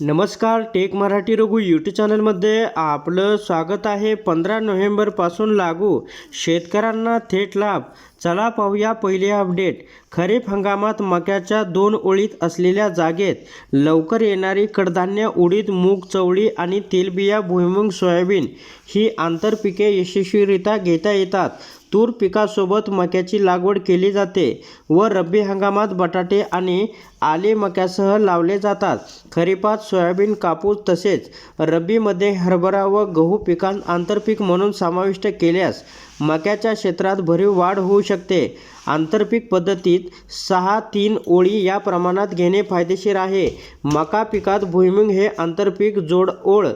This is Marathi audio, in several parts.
नमस्कार टेक मराठी रघु यूट्यूब चॅनलमध्ये आपलं स्वागत आहे. पंधरा नोव्हेंबरपासून लागू शेतकऱ्यांना थेट लाभ. चला पाहूया पहिले अपडेट खरीप हंगामात मक्याच्या दोन ओळीत असलेल्या जागेत लवकर येणारी कडधान्य उडीद मूग चवळी आणि तेलबिया भुईमुग सोयाबीन ही आंतरपिके यशस्वीरित्या घेता येतात. तूर पिकासोबत मक्याची लागवड केली जाते व रब्बी हंगामात बटाटे आणि आले मक्यासह लावले जातात. खरीपात सोयाबीन कापूस तसेच रब्बीमध्ये हरभरा व गहू पिकांत आंतरपीक म्हणून समाविष्ट केल्यास मक्याच्या क्षेत्रात भरीव वाढ होऊ शकते. आंतरपीक पद्धतीत सहा तीन ओळी या प्रमाणात घेणे फायदेशीर आहे. मका पिकात भुईमुग हे आंतरपीक जोड ओळ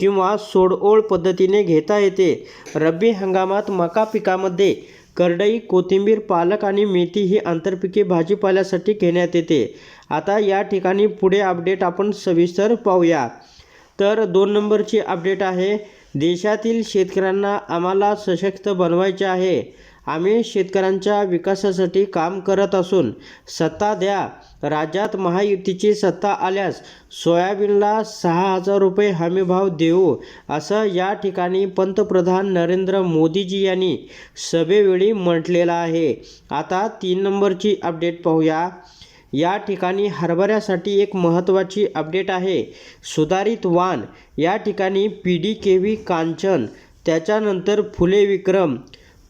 किंवा सोडओळ पद्धतीने घेता येते. रब्बी हंगामात मका पिकामध्ये करडई कोथिंबीर पालक आणि मेथी ही आंतरपिके भाजीपाल्यासाठी घेण्यात येते. आता या ठिकाणी पुढे अपडेट आपण सविस्तर पाहूया. तर दोन नंबरची अपडेट आहे. देशातील शेतकऱ्यांना आम्हाला सशक्त बनवायचे आहे. आम्ही शेतकऱ्यांच्या विकासासाठी काम करत असून सत्ता द्या. राज्यात महायुतीची सत्ता आल्यास सोयाबीनला सहा हजार रुपये हमीभाव देऊ असं या ठिकाणी पंतप्रधान नरेंद्र मोदीजी यांनी सभेवेळी म्हटलेलं आहे. आता तीन नंबरची अपडेट पाहूया. या ठिकाणी हरभऱ्यासाठी एक महत्त्वाची अपडेट आहे. सुधारित वाण या ठिकाणी P D K V Kanchan त्याच्यानंतर फुले विक्रम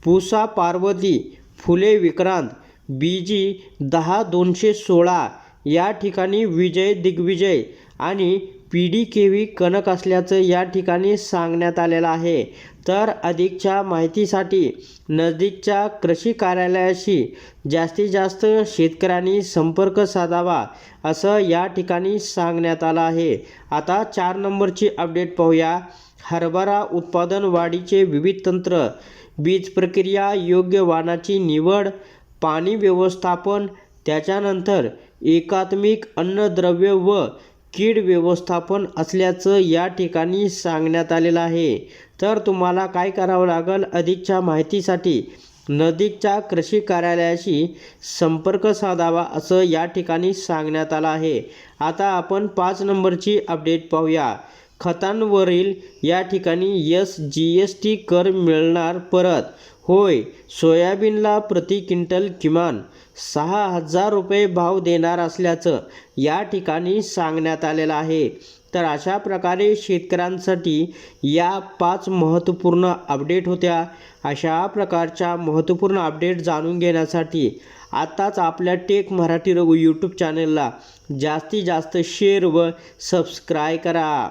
पुसा पार्वती फुले विक्रांत बी जी दहा दोनशे सोळा या ठिकाणी विजय दिग्विजय आणि पी डी के व्ही कणक असल्याचं या ठिकाणी सांगण्यात आलेलं आहे. तर अधिकच्या माहितीसाठी नजदीकच्या कृषी कार्यालयाशी जास्तीत जास्त शेतकऱ्यांनी संपर्क साधावा असं या ठिकाणी सांगण्यात आलं आहे. आता चार नंबरची अपडेट पाहूया. हरभरा उत्पादन वाढीचे विविध तंत्र बीज प्रक्रिया योग्य वाणाची निवड पाणी व्यवस्थापन त्याच्यानंतर एकात्मिक अन्नद्रव्य व कीड व्यवस्थापन असल्याचं या ठिकाणी सांगण्यात आलेलं आहे. तर तुम्हाला काय करावं लागेल? अधिकच्या माहितीसाठी नदीकच्या कृषी कार्यालयाशी संपर्क साधावा असं या ठिकाणी सांगण्यात आलं आहे. आता आपण पाच नंबरची अपडेट पाहूया. खतांवरील या ठिकाणी एस जी एस टी कर मिळणार परत. होय सोयाबीनला प्रति क्विंटल किमान सहा हजार रुपये भाव देणार असल्याचं या ठिकाणी सांगण्यात आलेलं आहे. तर अशा प्रकारे शेतकऱ्यांसाठी या पाच महत्त्वपूर्ण अपडेट होत्या. अशा प्रकारच्या महत्त्वपूर्ण अपडेट जाणून घेण्यासाठी आत्ताच आपल्या टेक मराठी रघु यूट्यूब चॅनलला जास्तीत जास्त शेअर व सबस्क्राय करा.